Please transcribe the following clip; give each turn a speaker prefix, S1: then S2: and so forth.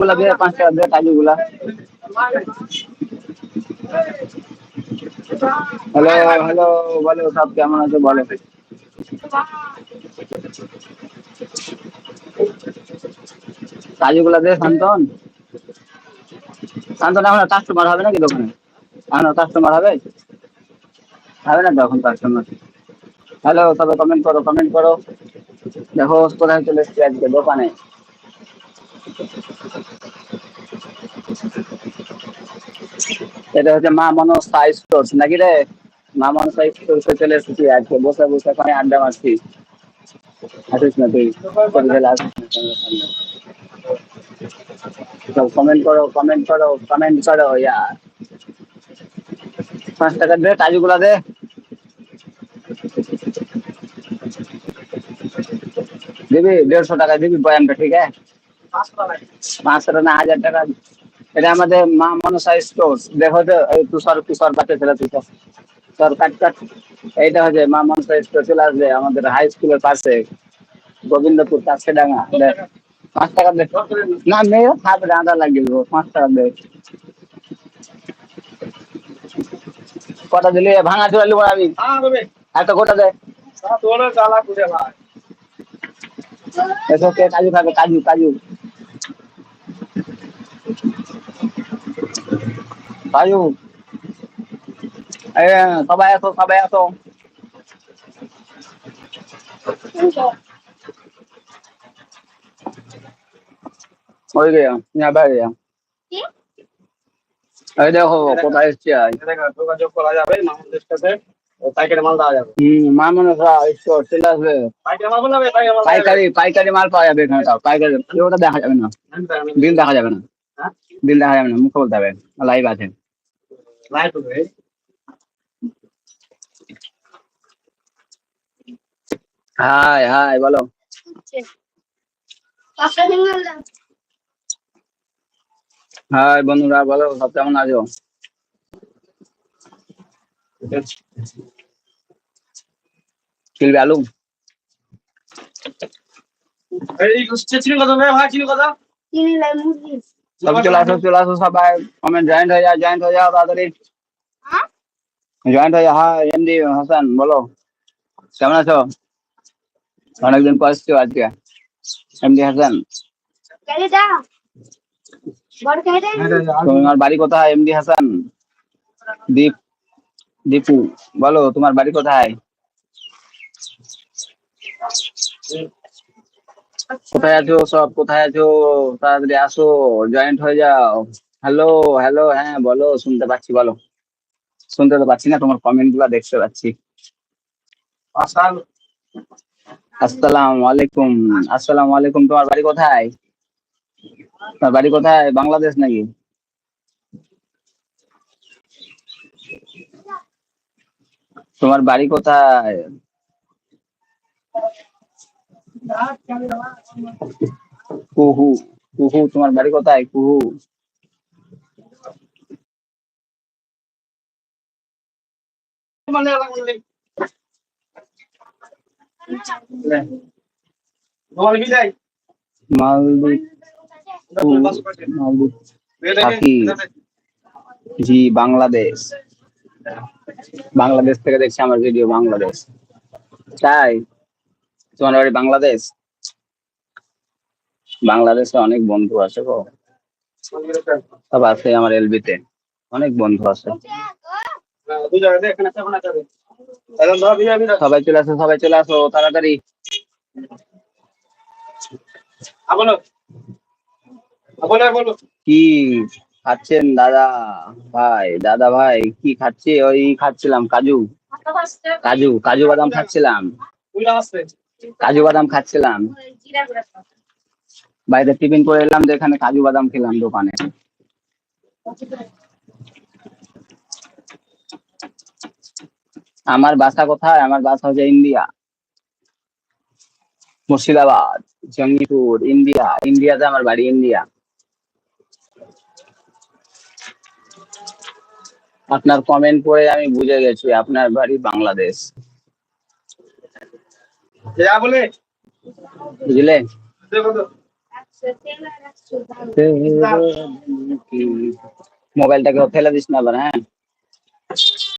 S1: গুলা দিয়ে পাঁচ টাকা দিয়ে গুলা। হ্যালো হ্যালো বলো, সব কেমন আছে? বলো। কাজু গুলা দে, শান্তন। শান্তন, এখন কাস্টমার হবে নাকি দোকানে? এখন কাস্টমার হবে? হবে না তো এখন কাস্টমার হ্যালো তবে কমেন্ট করো কমেন্ট করো। দেখো, কোথায় চলে এসছি আজকে? দোকানে। এটা হচ্ছে মা মনসা স্টোর্স নাকি রে? মা মনসা স্টোর্সে চলে এসেছি আজকে বসে বসে ওখানে আড্ডা মারছি আসিস না তুই? কমেন্ট করো কমেন্ট করো কমেন্ট করো ইয়ার পাঁচ টাকা দে, কাজুগুলা দে। দিবি, দেড়শো টাকা দিবি বয়ামটা ঠিক আছে? পাঁচশো না হাজার টাকা। এটা আমাদের মা মনসা স্টোর্স। দেখো তো তুষার তুষার পাশে ছিল তুষার তুষার কাট কাট। এইটা হচ্ছে মা মনসা স্টোর চলে আসবে আমাদের হাই স্কুলের পাশে গোবিন্দপুর কাছে দেখ, পাঁচ টাকা দে। না মেয়ে হাত রাঁধা লাগিয়ে দেবো পাঁচ টাকা দে। কটা দিলি? ভাঙা চুরা লিবো আমি। একটা গোটা দে। কে কাজু খাবে কাজু কাজু। কাজু এ সবাই আসো সবাই আসো ওই গিয়া यहाँ बैठ गया এই দেখো কোথায় এসছি আজ
S2: যোগাযোগ করা যাবে মামুদের সাথে ও পাইকারি মাল দেওয়া যাবে
S1: হম মা মনসা স্টোর চলে আসবে
S2: পাইকারি মাল বলবে পাইকারি মাল
S1: পাইকারি পাইকারি মাল পাওয়া যাবে এখানে তাও পাইকারি ওটা দেখা যাবে না বিল দেখা যাবে না বিল দেখা যাবে না মুখে বলতে হবে লাইভ আছে
S2: লাইট হবে
S1: হাই হাই বলো হাই বন্ধুরা বলো সব কেমন আছো? কিলবে আলু।
S2: এই চিনি কত ভাই চিনি কত
S1: সব চলে আসো চলে আসো সবাই। কমেন্ট জয়েন্ট হয়ে যাও জয়েন্ট হয়ে যাও তাড়াতাড়ি। জয়েন্ট হয়ে যাও হ্যাঁ এমডি হাসান বলো। কেমন আছো? অনেকদিন পর এসছো আজকে। এমডি হাসান তোমার বাড়ি কোথায় এমডি হাসান দীপ দীপু বলো তোমার বাড়ি কোথায়? কোথায় আছো? সব কোথায় আছো? তাড়াতাড়ি আসো জয়েন্ট হয়ে যাও। হ্যালো হ্যালো হ্যাঁ বলো শুনতে পাচ্ছি বলো। শুনতে তো পাচ্ছি না তোমার কমেন্টগুলা দেখতে পাচ্ছি। আসসালামু আলাইকুম। আসসালামু আলাইকুম তোমার বাড়ি কোথায়? তোমার বাড়ি কোথায়? বাংলাদেশ নাকি? তোমার বাড়ি কোথায়? কুহু কুহু, তোমার বাড়ি কোথায়? কুহু। জি, বাংলাদেশ। বাংলাদেশ থেকে দেখছি আমার ভিডিও বাংলাদেশ। তাই? তোমার বাড়ি বাংলাদেশ। বাংলাদেশে অনেক বন্ধু আছে গো। সব আছে আমার এলবিতে। অনেক বন্ধু আছে। সবাই চলে আসো, সবাই চলে আসো, তাড়াতাড়ি। কি খাচ্ছেন দাদা? ভাই দাদা ভাই, কি খাচ্ছে? ওই খাচ্ছিলাম, কাজু। কাজু কাজু বাদাম খাচ্ছিলাম। কাজু বাদাম খাচ্ছিলাম। বাইরে টিফিন করে এলাম তো এখানে কাজু বাদাম খেলাম দোকানে। আমার বাসা কোথায়? আমার বাসা হচ্ছে ইন্ডিয়া। মুর্শিদাবাদ, জঙ্গিপুর, ইন্ডিয়া। ইন্ডিয়াতে আমার বাড়ি ইন্ডিয়া। আপনার কমেন্ট পড়ে আমি বুঝে গেছি, আপনার বাড়ি বাংলাদেশ।
S2: যা বলে
S1: বুঝলে
S2: দেখো তো
S1: মোবাইলটাকে ফেলে দিস না আবার হ্যাঁ